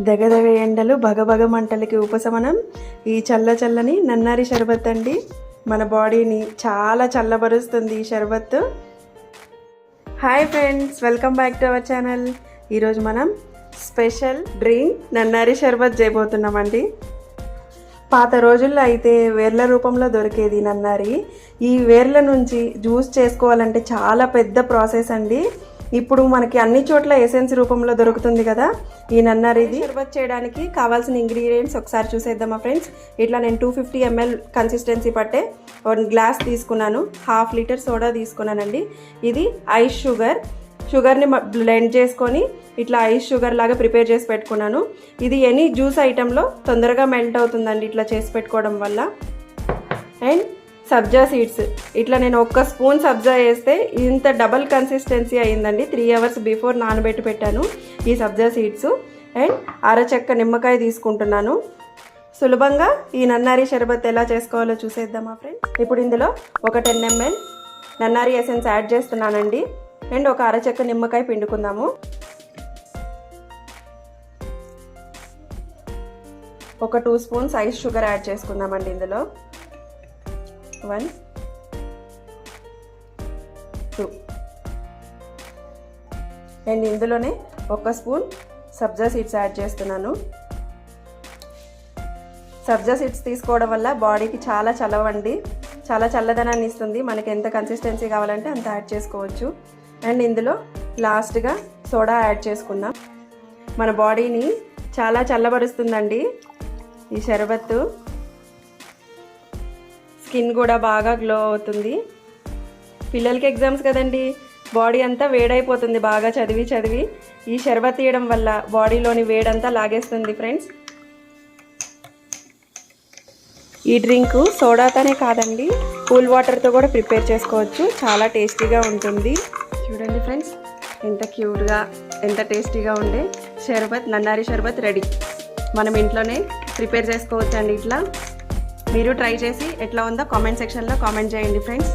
దగదగ ఎండలు భగభగ మంటలకి ఉపశమనం. ఈ చల్ల చల్లని నన్నారి షర్బత్ అండి. మన బాడీని చాలా చల్లబరుస్తుంది ఈ షర్బత్. Hi friends welcome back to our channel. ఈరోజు మనం స్పెషల్ డ్రింక్ నన్నారి షర్బత్ చేయబోతున్నామండి. పాత రోజుల్లో అయితే వేర్ల రూపంలో దొరికేది నన్నారి. ఈ వేర్ల నుంచి జ్యూస్ చేసుకోవాలంటే చాలా పెద్ద ప్రాసెస్ అండి. ఇప్పుడు మనకి అన్ని చోట్ల ఎసెన్స్ రూపంలో దొరుకుతుంది కదా? ఈ నన్నర్ ఇది షర్బత్ చేయడానికి కావాల్సిన ఇంగ్రీడియంట్స్ ఒకసారి చూసేద్దామా ఫ్రెండ్స్ ఇట్లా నేను టూ ఫిఫ్టీ ఎంఎల్ కన్సిస్టెన్సీ పట్టే వన్ గ్లాస్ తీసుకున్నాను. హాఫ్ లీటర్ సోడా తీసుకున్నానండి. ఇది ఐస్ షుగర్ షుగర్ని బ్లెండ్ చేసుకొని ఇట్లా ఐస్ షుగర్ లాగా ప్రిపేర్ చేసి పెట్టుకున్నాను. ఇది ఎనీ జ్యూస్ ఐటెంలో తొందరగా మెల్ట్ అవుతుందండి ఇట్లా చేసి పెట్టుకోవడం వల్ల. అండ్ సబ్జా సీడ్స్. ఇట్లా నేను ఒక్క స్పూన్ సబ్జా వేస్తే ఇంత డబల్ కన్సిస్టెన్సీ అయిందండి త్రీ అవర్స్ బిఫోర్ నానబెట్టి పెట్టాను ఈ సబ్జా సీడ్స్. అండ్ అరచెక్క నిమ్మకాయ తీసుకుంటున్నాను. సులభంగా ఈ నన్నారి షర్బత్ ఎలా చేసుకోవాలో చూసేద్దామా ఫ్రెండ్స్ ఇప్పుడు ఇందులో ఒక టెన్ ఎంఎల్ నన్నారి ఎసెన్స్ యాడ్ చేస్తున్నానండి. అండ్ ఒక అరచెక్క నిమ్మకాయ పిండుకుందాము. ఒక two spoons ice sugar add చేసుకుందామండి ఇందులో. One two. అండ్ ఇందులోనే ఒక స్పూన్ సబ్జా సీడ్స్ యాడ్ చేస్తున్నాను. సబ్జా సీడ్స్ తీసుకోవడం వల్ల బాడీకి చాలా చలవండి. చాలా చల్లదనాన్ని ఇస్తుంది. మనకి ఎంత కన్సిస్టెన్సీ కావాలంటే అంత యాడ్ చేసుకోవచ్చు. అండ్ ఇందులో లాస్ట్గా సోడా యాడ్ చేసుకుందాం. మన బాడీని చాలా చల్లబరుస్తుందండి. ఈ షర్బత్తు స్కిన్ కూడా బాగా గ్లో అవుతుంది. పిల్లలకి ఎగ్జామ్స్ కదండి బాడీ అంతా వేడైపోతుంది బాగా చదివి చదివి. ఈ షర్బత్ తీయడం వల్ల బాడీలోని వేడంతా లాగేస్తుంది ఫ్రెండ్స్. ఈ డ్రింక్ సోడాతోనే కాదండి కూల్ వాటర్తో కూడా ప్రిపేర్ చేసుకోవచ్చు. చాలా టేస్టీగా ఉంటుంది. చూడండి ఫ్రెండ్స్ ఎంత క్యూట్గా ఎంత టేస్టీగా ఉండే షర్బత్ నన్నారి షర్బత్ రెడీ. మనం ఇంట్లోనే ప్రిపేర్ చేసుకోవచ్చు అండి ఇట్లా. మీరు ట్రై చేసి ఎట్లా ఉందో కామెంట్ సెక్షన్లో కామెంట్ చేయండి ఫ్రెండ్స్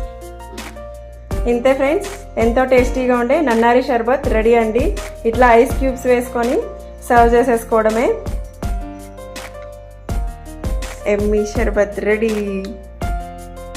ఇంతే ఫ్రెండ్స్ ఎంతో టేస్టీగా ఉండే నన్నారి షర్బత్ రెడీ అండి. ఇట్లా ఐస్ క్యూబ్స్ వేసుకొని సర్వ్ చేసేసుకోవడమే. ఎమ్మీ షర్బత్ రెడీ.